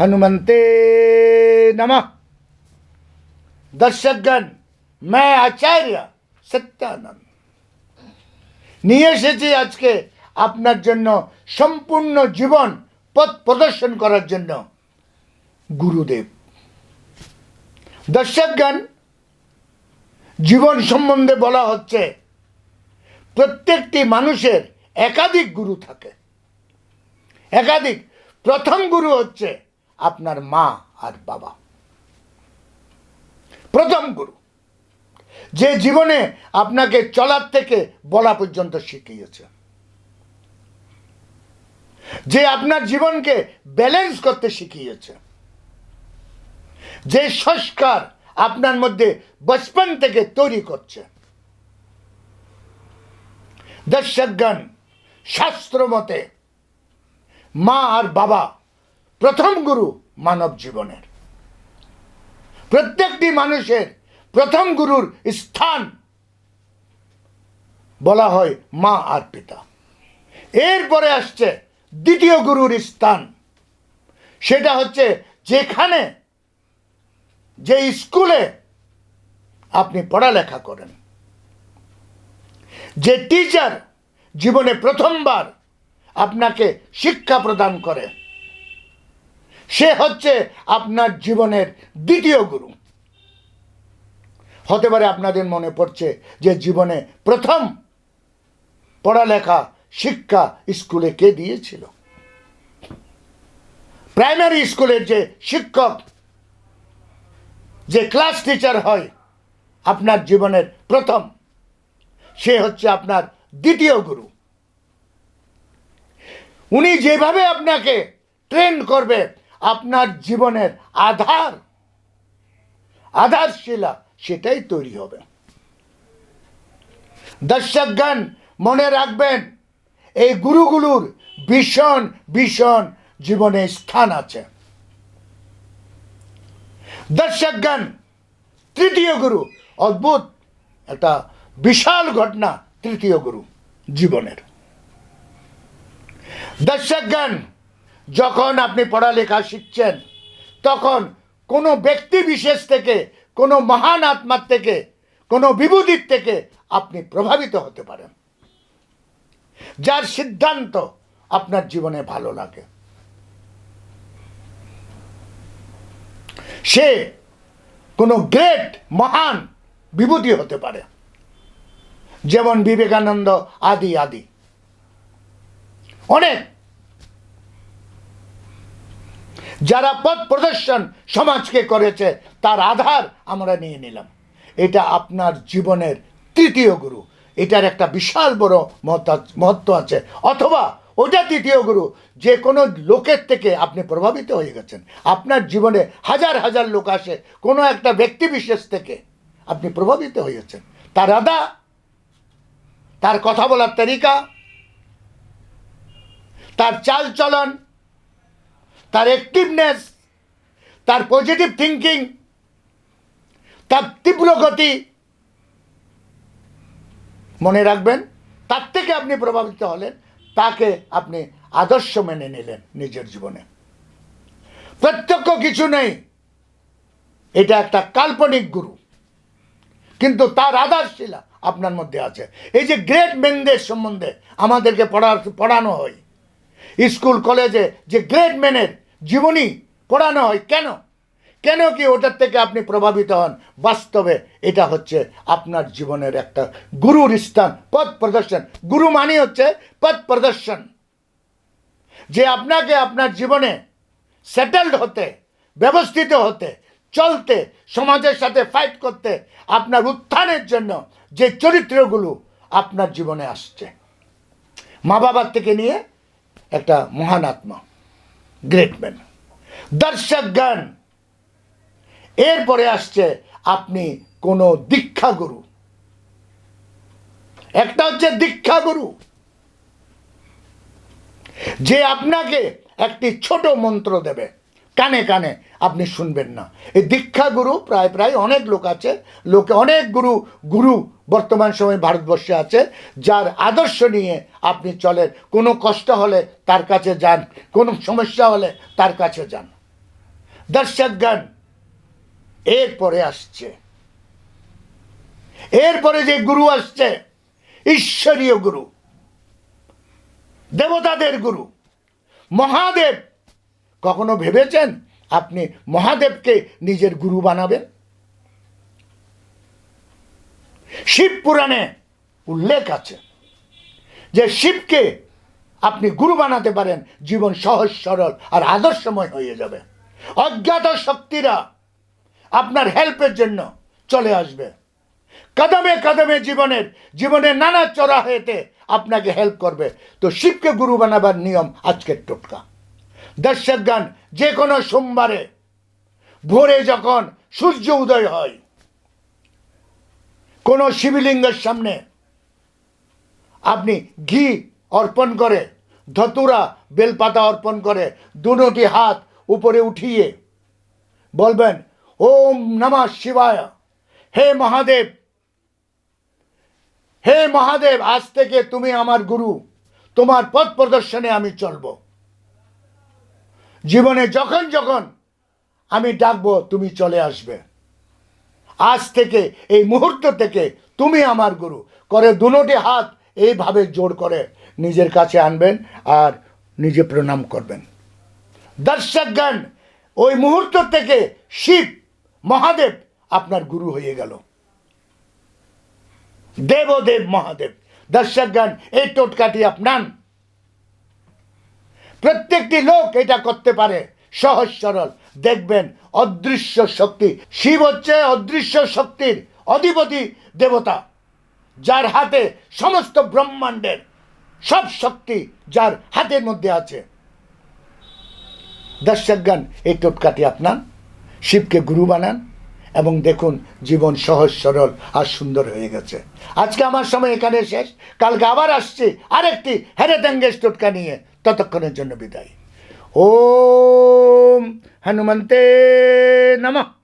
हनुमंते नमः दर्शकगण मैं आचार्य সত্যানন্দ নিয়ে এসেছি আজকে আপনার জন্য সম্পূর্ণ জীবন পথ প্রদর্শন করার জন্য গুরুদেব দর্শকগণ জীবন সম্বন্ধে বলা হচ্ছে প্রত্যেকটি মানুষের একাধিক গুরু থাকে একাধিক প্রথম গুরু হচ্ছে আপনার মা আর বাবা। প্রথম গুরু, যে জীবনে আপনাকে চলার থেকে বলা পর্যন্ত শিখিয়েছে। যে আপনার জীবনকে ব্যালেন্স করতে শিখিয়েছে। যে সংস্কার আপনার মধ্যে বচপন থেকে তৈরি করছে। দর্শকগণ, শাস্ত্র মতে মা আর বাবা প্রথম গুরু মানব জীবনের। প্রত্যেকটি মানুষের প্রথম গুরুর স্থান বলা হয় মা আর পিতা। এরপরে আসছে দ্বিতীয় গুরুর স্থান। সেটা হচ্ছে যেখানে যে স্কুলে আপনি পড়ালেখা করেন। যে টিচার জীবনে প্রথমবার আপনাকে শিক্ষা প্রদান করে। সে হচ্ছে আপনার জীবনের দ্বিতীয় গুরু। হতে পারে আপনাদের মনে পড়ছে যে জীবনে প্রথম পড়ালেখা, শিক্ষা স্কুলে কে দিয়েছিল? প্রাইমারি স্কুলের যে শিক্ষক, যে ক্লাস টিচার হয়, আপনার জীবনের প্রথম, সে হচ্ছে আপনার দ্বিতীয় গুরু। উনি যেভাবে আপনাকে ট্রেন করবে আপনার জীবনের আধার, আধারশিলা, সেটাই তৈরি হবে। দর্শকগণ, মনে রাখবেন, এই গুরুগুলোর ভীষণ ভীষণ জীবনে স্থান আছে। দর্শকগণ, তৃতীয় গুরু, অদ্ভুত, একটা বিশাল ঘটনা, তৃতীয় গুরু, জীবনের। দর্শকগণ যখন আপনি পড়ালেখা শিখছেন, তখন কোনো ব্যক্তি বিশেষ থেকে, কোনো মহান আত্মার থেকে, কোনো বিভূতির থেকে আপনি প্রভাবিত হতে পারেন। যার সিদ্ধান্ত আপনার জীবনে ভালো লাগে। সে কোনো গ্রেট মহান বিভূতি হতে পারে। যেমন বিবেকানন্দ আদি আদি। অনেক যারা পথ প্রদর্শন সমাজকে করেছে, তার আধার আমরা নিয়ে নিলাম। এটা আপনার জীবনের তৃতীয় গুরু। এটার একটা বিশাল বড় মহত্ব- আছে অথবা ওটা তৃতীয় গুরু, যে কোনো লোকের থেকে আপনি প্রভাবিত হয়ে গেছেন। আপনার জীবনে হাজার হাজার লোক আসে, কোনো একটা ব্যক্তি বিশেষ থেকে আপনি প্রভাবিত হয়েছেন তার আদা তার কথা বলার তরিকা, তার চাল চলন তার অ্যাক্টিভনেস তার পজিটিভ থিঙ্কিং তার তীব্র গতি। মনে রাখবেন, তার থেকে আপনি প্রভাবিত হলেন, তাকে আপনি আদর্শ মেনে নিলেন নিজের জীবনে। প্রত্যক্ষ কিছু নেই, এটা একটা কাল্পনিক গুরু। কিন্তু তার আধারশিলা আপনার মধ্যে আছে। এই যে গ্রেট মেনদের সম্বন্ধে আমাদেরকে পড়া পড়ানো হয়। স্কুল, কলেজে যে গ্রেট ম্যানের জীবনী পড়ানো হয় কেন? কেন কি ওটার থেকে আপনি প্রভাবিত হন? বাস্তবে এটা হচ্ছে আপনার জীবনের একটা গুরুর স্থান, পথ প্রদর্শন। গুরু মানে হচ্ছে পথ প্রদর্শন। যে আপনাকে আপনার জীবনে সেটেলড হতে, ব্যবস্থিত হতে, চলতে, সমাজের সাথে ফাইট করতে, আপনার উত্থানের জন্য যে চরিত্রগুলো আপনার জীবনে আসছে। মা বাবার থেকে নিয়ে একটা মহান আত্মা। গ্রেট ম্যান দর্শকগণ এরপরে আসছে আপনি কোনো দীক্ষা গুরু। একটা হচ্ছে দীক্ষা গুরু। যে আপনাকে একটি ছোট মন্ত্র দেবে। কানে কানে আপনি শুনবেন না। এই দীক্ষা গুরু প্রায় প্রায় অনেক লোক আছে, লোকে অনেক গুরু গুরু বর্তমান সময়ে ভারতবর্ষে আছে, যার আদর্শ নিয়ে আপনি চলেন। কোনো কষ্ট হলে তার কাছে যান, কোনো সমস্যা হলে তার কাছে যান। দর্শকগণ এরপরে আসছে। এরপরে যে গুরু আসছে, ঈশ্বরীয় গুরু, দেবতাদের গুরু, মহাদেব কখনো ভেবেছেন আপনি মহাদেবকে নিজের গুরু বানাবেন? শিব পুরাণে উল্লেখ আছে যে শিবকে আপনি গুরু বানাতে পারেন, জীবন সহজ, সরল আর আদর্শময় হয়ে যাবে। অজ্ঞাত শক্তিরা আপনার হেল্পের জন্য চলে আসবে। কদমে কদমে জীবনের জীবনের নানা চড়াহেতে আপনাকে হেল্প করবে। তো শিবকে গুরু বানাবার নিয়ম আজকের টোটকা। দর্শকগণ, যে কোনো সোমবারে ভোরে যখন সূর্য উদয় হয়, কোনো শিবলিঙ্গের সামনে আপনি ঘি অর্পণ করে, ধতুরা, বেলপাতা অর্পণ করে দুটি হাত উপরে উঠিয়ে বলবেন, ওম নমঃ শিবায়। হে মহাদেব হে মহাদেব, আজ থেকে তুমি আমার গুরু। তোমার পথ প্রদর্শনে আমি চলব। জীবনে যখন যখন আমি ডাকবো, তুমি চলে আসবে। আজ থেকে, এই মুহূর্ত থেকে তুমি আমার গুরু। করে দুটি হাত এইভাবে জোর করে নিজের কাছে আনবেন আর নিজে প্রণাম করবেন। দর্শকগণ, ওই মুহূর্ত থেকে শিব মহাদেব আপনার গুরু হয়ে গেল। দেবদেব মহাদেব। দর্শকগণ, এই টোটকাটি আপনার প্রত্যেকটি লোক এটা করতে পারে। সহজ, সরল। দেখবেন, অদৃশ্য শক্তি। শিব হচ্ছে অদৃশ্য শক্তির অধিপতি, দেবতা। যার হাতে সমস্ত ব্রহ্মাণ্ডের সব শক্তি যার হাতের মধ্যে আছে। দর্শকগণ, এই টোটকাটি আপনার। শিবকে গুরু বানান। এবং দেখুন, জীবন সহজ, সরল আর সুন্দর হয়ে গেছে। আজকে আমার সময় এখানে শেষ। কালকে আবার আসছি আরেকটি হেরেতেঙ্গেশ টোটকা নিয়ে। ততক্ষণের জন্য বিদায়। ওম হনুমন্তে নমঃ।